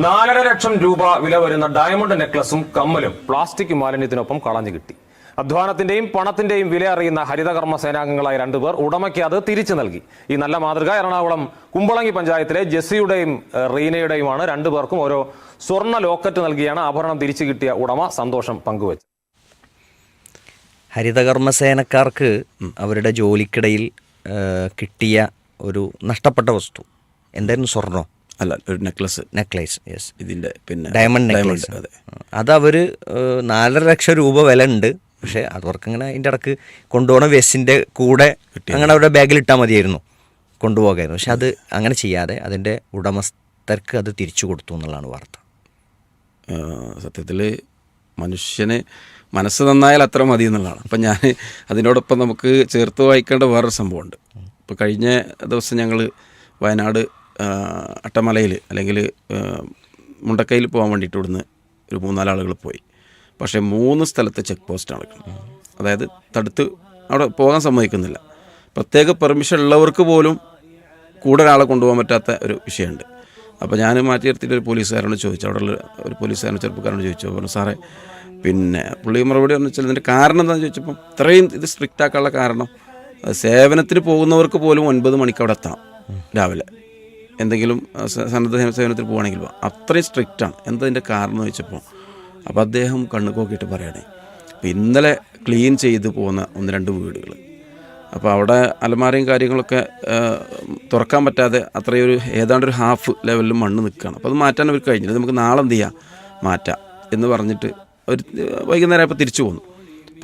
നാലര ലക്ഷം രൂപ വില വരുന്ന ഡയമണ്ട് നെക്ലസും കമ്മലും പ്ലാസ്റ്റിക് മാലിന്യത്തിനൊപ്പം കളഞ്ഞു കിട്ടി. അധ്വാനത്തിന്റെയും പണത്തിന്റെയും വില അറിയുന്ന ഹരിതകർമ്മ സേനാംഗങ്ങളായ രണ്ടുപേർ ഉടമയ്ക്ക് അത് തിരിച്ചു നൽകി. ഈ നല്ല മാതൃക എറണാകുളം കുമ്പളങ്ങി പഞ്ചായത്തിലെ ജെസ്സിയുടെയും റീനയുടെയുമാണ് രണ്ടുപേർക്കും ഓരോ സ്വർണ ലോക്കറ്റ് നൽകിയാണ് ആഭരണം തിരിച്ചു കിട്ടിയ ഉടമ സന്തോഷം പങ്കുവച്ചത്. ഹരിതകർമ്മ സേനക്കാർക്ക് അവരുടെ ജോലിക്കിടയിൽ കിട്ടിയ ഒരു നഷ്ടപ്പെട്ട വസ്തു. എന്തായിരുന്നു സ്വർണോ? അല്ല ഒരു നെക്ലസ് നെക്ലേസ് യെസ് ഇതിന്റെ പിന്നെ ഡയമണ്ട് നെക്ലേസ് അതെ. അത് അവർ നാലര ലക്ഷം രൂപ വില ഉണ്ട്. പക്ഷേ അതവർക്ക് ഇങ്ങനെ അതിന്റെ ഇടയ്ക്ക് കൊണ്ടുപോകണ വെസ്സിന്റെ കൂടെ അങ്ങനെ അവരുടെ ബാഗിൽ ഇട്ടാൽ മതിയായിരുന്നു. കൊണ്ടുപോകായിരുന്നു. പക്ഷെ അത് അങ്ങനെ ചെയ്യാതെ അതിന്റെ ഉടമസ്ഥർക്ക് അത് തിരിച്ചു കൊടുത്തു എന്നുള്ളതാണ് വാർത്ത. സത്യത്തിൽ മനുഷ്യന് മനസ്സ് നന്നായാൽ അത്ര മതി എന്നുള്ളതാണ്. അപ്പം ഞാൻ അതിനോടൊപ്പം നമുക്ക് ചേർത്ത് വായിക്കേണ്ട വേറൊരു സംഭവമുണ്ട്. ഇപ്പോൾ കഴിഞ്ഞ ദിവസം ഞങ്ങൾ വയനാട് അട്ടമലയിൽ അല്ലെങ്കിൽ മുണ്ടക്കയിൽ പോകാൻ വേണ്ടിയിട്ട് ഇവിടുന്ന് ഒരു മൂന്നാലാളുകൾ പോയി. പക്ഷേ മൂന്ന് സ്ഥലത്ത് ചെക്ക് പോസ്റ്റാണ്. അതായത് തടുത്ത് അവിടെ പോകാൻ സമ്മതിക്കുന്നില്ല. പ്രത്യേക പെർമിഷൻ ഉള്ളവർക്ക് പോലും കൂടെ ഒരാളെ കൊണ്ടുപോകാൻ പറ്റാത്ത ഒരു വിഷയമുണ്ട്. അപ്പോൾ ഞാൻ മാറ്റി നിർത്തിയിട്ട് ഒരു പോലീസുകാരനോട് ചോദിച്ചു. അവിടെയുള്ള ഒരു പോലീസുകാരനോട് ചെറുപ്പക്കാരനോട് ചോദിച്ചു. പറഞ്ഞു സാറേ പിന്നെ പുള്ളി മറുപടി പറഞ്ഞു വെച്ചാൽ ഇതിന്റെ കാരണം എന്താണെന്ന് ചോദിച്ചപ്പോൾ ഇത്രയും ഇത് സ്ട്രിക്റ്റ് ആക്കാനുള്ള കാരണം സേവനത്തിന് പോകുന്നവർക്ക് പോലും ഒൻപത് മണിക്ക് അവിടെ എത്തണം രാവിലെ. എന്തെങ്കിലും സന്നദ്ധ സേവനത്തിൽ പോവുകയാണെങ്കിൽ പോവാം. അത്രയും സ്ട്രിക്റ്റാണ് എന്തതിന്റെ കാരണം എന്ന് ചോദിച്ചപ്പോൾ അപ്പോൾ അദ്ദേഹം കണ്ണു കോക്കിയിട്ട് പറയണേ. അപ്പോൾ ഇന്നലെ ക്ലീൻ ചെയ്ത് പോകുന്ന ഒന്ന് രണ്ട് വീടുകൾ അപ്പോൾ അവിടെ അലമാരയും കാര്യങ്ങളൊക്കെ തുറക്കാൻ പറ്റാതെ അത്രയും ഒരു ഏതാണ്ട് ഒരു ഹാഫ് ലെവലിൽ മണ്ണ് നിൽക്കുകയാണ് അപ്പോൾ അത് മാറ്റാൻ അവർക്ക് കഴിഞ്ഞില്ല. നമുക്ക് നാളെ എന്ത് ചെയ്യാം? മാറ്റാം എന്ന് പറഞ്ഞിട്ട് ഒരു വൈകുന്നേരം ഇപ്പോൾ തിരിച്ചു പോന്നു.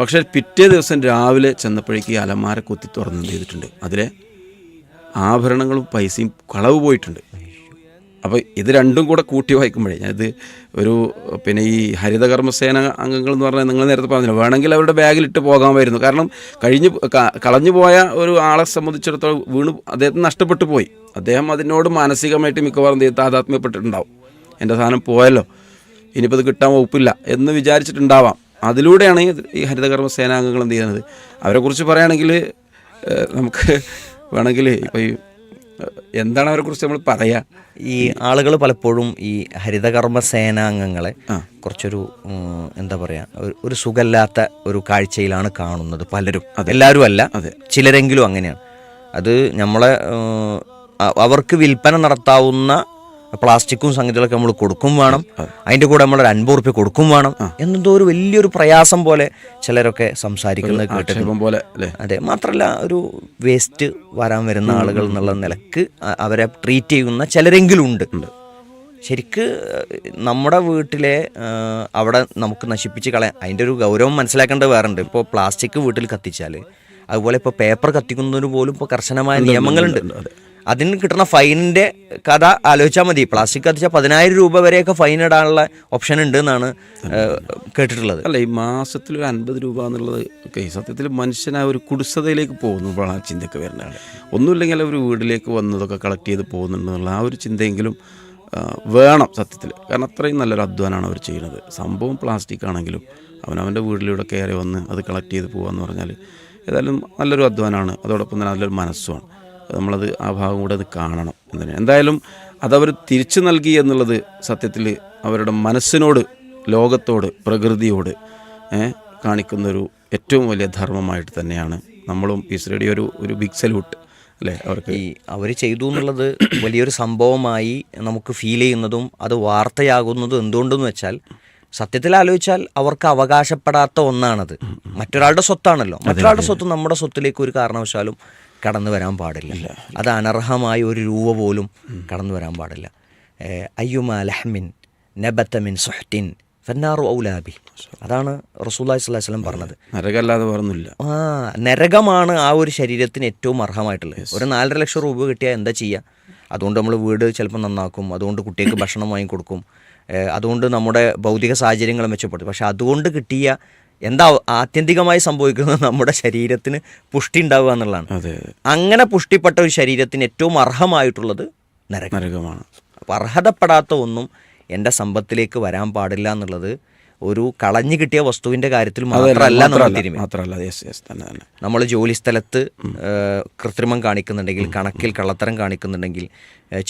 പക്ഷേ പിറ്റേ ദിവസം രാവിലെ ചെന്നപ്പോഴേക്ക് ഈ അലമാര കുത്തി തുറന്നു ചെയ്തിട്ടുണ്ട്? അതിലെ ആഭരണങ്ങളും പൈസയും കളവ് പോയിട്ടുണ്ട്. അപ്പോൾ ഇത് രണ്ടും കൂടെ കൂട്ടി വായിക്കുമ്പോഴേ ഞാനിത് ഒരു പിന്നെ ഈ ഹരിതകർമ്മസേന അംഗങ്ങൾ എന്ന് പറഞ്ഞാൽ നിങ്ങൾ നേരത്തെ പറഞ്ഞില്ല വേണമെങ്കിൽ അവരുടെ ബാഗിലിട്ട് പോകാമായിരുന്നു. കാരണം കഴിഞ്ഞ് കളഞ്ഞു പോയ ഒരു ആളെ സംബന്ധിച്ചിടത്തോളം വീണ് അദ്ദേഹത്തിന് നഷ്ടപ്പെട്ടു പോയി. അദ്ദേഹം അതിനോട് മാനസികമായിട്ട് മിക്കവാറും താതാത്മ്യപ്പെട്ടിട്ടുണ്ടാവും. എന്റെ സാധനം പോയല്ലോ ഇനിയിപ്പോൾ അത് കിട്ടാൻ വകുപ്പില്ല എന്ന് വിചാരിച്ചിട്ടുണ്ടാവാം. അതിലൂടെയാണ് ഈ ഹരിതകർമ്മ സേനാംഗങ്ങൾ എന്ത് ചെയ്യുന്നത്? അവരെക്കുറിച്ച് പറയുകയാണെങ്കിൽ നമുക്ക് വേണമെങ്കിൽ ഇപ്പോൾ ഈ എന്താണ് അവരെ കുറിച്ച് നമ്മൾ പറയാ? ഈ ആളുകൾ പലപ്പോഴും ഈ ഹരിതകർമ്മ സേനാംഗങ്ങളെ കുറച്ചൊരു എന്താ പറയാ ഒരു- സുഖമില്ലാത്ത ഒരു കാഴ്ചയിലാണ് കാണുന്നത് പലരും. എല്ലാവരും അല്ല ചിലരെങ്കിലും അങ്ങനെയാണ്. അത് നമ്മളെ അവർക്ക് വിൽപ്പന നടത്താവുന്ന പ്ലാസ്റ്റിക്കും സംഗതികളൊക്കെ നമ്മൾ കൊടുക്കും വേണം. അതിന്റെ കൂടെ നമ്മളൊരു അൻപത് റുപ്യ കൊടുക്കും വേണം. എന്നെന്തോ ഒരു വലിയൊരു പ്രയാസം പോലെ ചിലരൊക്കെ സംസാരിക്കുന്നത് കേട്ടിട്ടുണ്ട്. പോലെ അതെ മാത്രമല്ല ഒരു വേസ്റ്റ് വരാൻ വരുന്ന ആളുകൾ എന്നുള്ള നിലയ്ക്ക് അവരെ ട്രീറ്റ് ചെയ്യുന്ന ചിലരെങ്കിലും ഉണ്ട്. ശരിക്ക് നമ്മുടെ വീട്ടിലെ അവിടെ നമുക്ക് നശിപ്പിച്ച് കളയാൻ അതിന്റെ ഒരു ഗൗരവം മനസ്സിലാക്കേണ്ടത് വേറെ ഉണ്ട് ഇപ്പോൾ പ്ലാസ്റ്റിക് വീട്ടിൽ കത്തിച്ചാൽ അതുപോലെ ഇപ്പോൾ പേപ്പർ കത്തിക്കുന്നതിന് പോലും ഇപ്പോൾ കർശനമായ നിയമങ്ങളുണ്ട്. അതിന് കിട്ടുന്ന ഫൈനിന്റെ കഥ ആലോചിച്ചാൽ മതി. പ്ലാസ്റ്റിക് കത്തിച്ചാൽ പതിനായിരം രൂപ വരെയൊക്കെ ഫൈൻ ഇടാനുള്ള ഓപ്ഷൻ ഉണ്ട് എന്നാണ് കേട്ടിട്ടുള്ളത്. അല്ല ഈ മാസത്തിൽ ഒരു അൻപത് രൂപ എന്നുള്ളത് ഒക്കെ സത്യത്തിൽ മനുഷ്യൻ ആ ഒരു കുടിസതയിലേക്ക് പോകുന്നു ആ ചിന്തയൊക്കെ വരുന്നത്. ഒന്നുമില്ലെങ്കിൽ ഒരു വീട്ടിലേക്ക് വന്നതൊക്കെ കളക്ട് ചെയ്ത് പോകുന്നുണ്ടെന്നുള്ള ആ ഒരു ചിന്തയെങ്കിലും വേണം സത്യത്തിൽ. കാരണം അത്രയും നല്ലൊരു അധ്വാനമാണ് അവർ ചെയ്യുന്നത്. സംഭവം പ്ലാസ്റ്റിക് ആണെങ്കിലും അവനവന്റെ വീട്ടിലൂടെ കയറി വന്ന് അത് കളക്ട് ചെയ്ത് പോകുക എന്ന് പറഞ്ഞാൽ ഏതായാലും നല്ലൊരു അധ്വാനമാണ് അതോടൊപ്പം തന്നെ നല്ലൊരു മനസ്സുമാണ്. നമ്മളത് ആ ഭാഗം കൂടെ അത് കാണണം എന്നതിന്. എന്തായാലും അതവർ തിരിച്ചു നൽകി എന്നുള്ളത് സത്യത്തിൽ അവരുടെ മനസ്സിനോട് ലോകത്തോട് പ്രകൃതിയോട് കാണിക്കുന്നൊരു ഏറ്റവും വലിയ ധർമ്മമായിട്ട് തന്നെയാണ് നമ്മളും ഈ റേഡിയോ ഒരു ഒരു ബിഗ് സല്യൂട്ട് അല്ലേ അവർക്ക്. ഈ അവർ ചെയ്തു എന്നുള്ളത് വലിയൊരു സംഭവമായി നമുക്ക് ഫീൽ ചെയ്യുന്നതും അത് വാർത്തയാകുന്നതും എന്തുകൊണ്ടെന്ന് വെച്ചാൽ സത്യത്തിൽ ആലോചിച്ചാൽ അവർക്ക് അവകാശപ്പെടാത്ത ഒന്നാണത്. മറ്റൊരാളുടെ സ്വത്താണല്ലോ. മറ്റൊരാളുടെ സ്വത്ത് നമ്മുടെ സ്വത്തിലേക്ക് ഒരു കാരണവശാലും കടന്നു വരാൻ പാടില്ല. അത് അനർഹമായ ഒരു രൂപ പോലും കടന്നു വരാൻ പാടില്ല. അയ്യുമ ലഹ്മിൻ നബത്തമിൻ സുഹ്തിൻ ഫന്നാറു ഔലാബി അതാണ് റസൂല്ലാഹി സ്വല്ലല്ലാഹി വസല്ലം പറഞ്ഞത്. നരകല്ലാതെ പറഞ്ഞില്ല ആ നരകമാണ് ആ ഒരു ശരീരത്തിന് ഏറ്റവും അർഹമായിട്ടുള്ളത്. ഒരു നാലര ലക്ഷം രൂപ കിട്ടിയാൽ എന്താ ചെയ്യുക അതുകൊണ്ട് നമ്മൾ വീട് ചിലപ്പോൾ നന്നാക്കും അതുകൊണ്ട് കുട്ടികൾക്ക് ഭക്ഷണം വാങ്ങിക്കൊടുക്കും. കൊടുക്കും അതുകൊണ്ട് നമ്മുടെ ഭൗതിക സാഹചര്യങ്ങൾ മെച്ചപ്പെടുത്തും. പക്ഷെ അതുകൊണ്ട് കിട്ടിയ എന്താ ആത്യന്തികമായി സംഭവിക്കുന്നത് നമ്മുടെ ശരീരത്തിന് പുഷ്ടി ഉണ്ടാവുക എന്നുള്ളതാണ്. അങ്ങനെ പുഷ്ടിപ്പെട്ട ഒരു ശരീരത്തിന് ഏറ്റവും അർഹമായിട്ടുള്ളത് നരകമാണ്. അപ്പം അർഹതപ്പെടാത്ത ഒന്നും എന്റെ സമ്പത്തിലേക്ക് വരാൻ പാടില്ല എന്നുള്ളത് ഒരു കളഞ്ഞു കിട്ടിയ വസ്തുവിന്റെ കാര്യത്തിൽ മാത്രമല്ല നമ്മൾ നമ്മൾ ജോലി സ്ഥലത്ത് കൃത്രിമം കാണിക്കുന്നുണ്ടെങ്കിൽ കണക്കിൽ കള്ളത്തരം കാണിക്കുന്നുണ്ടെങ്കിൽ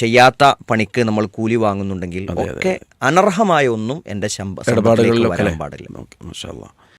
ചെയ്യാത്ത പണിക്ക് നമ്മൾ കൂലി വാങ്ങുന്നുണ്ടെങ്കിൽ ഒക്കെ അനർഹമായ ഒന്നും എന്റെ ശമ്പ വരാൻ പാടില്ല. ഓക്കെ മാഷാ അല്ലാ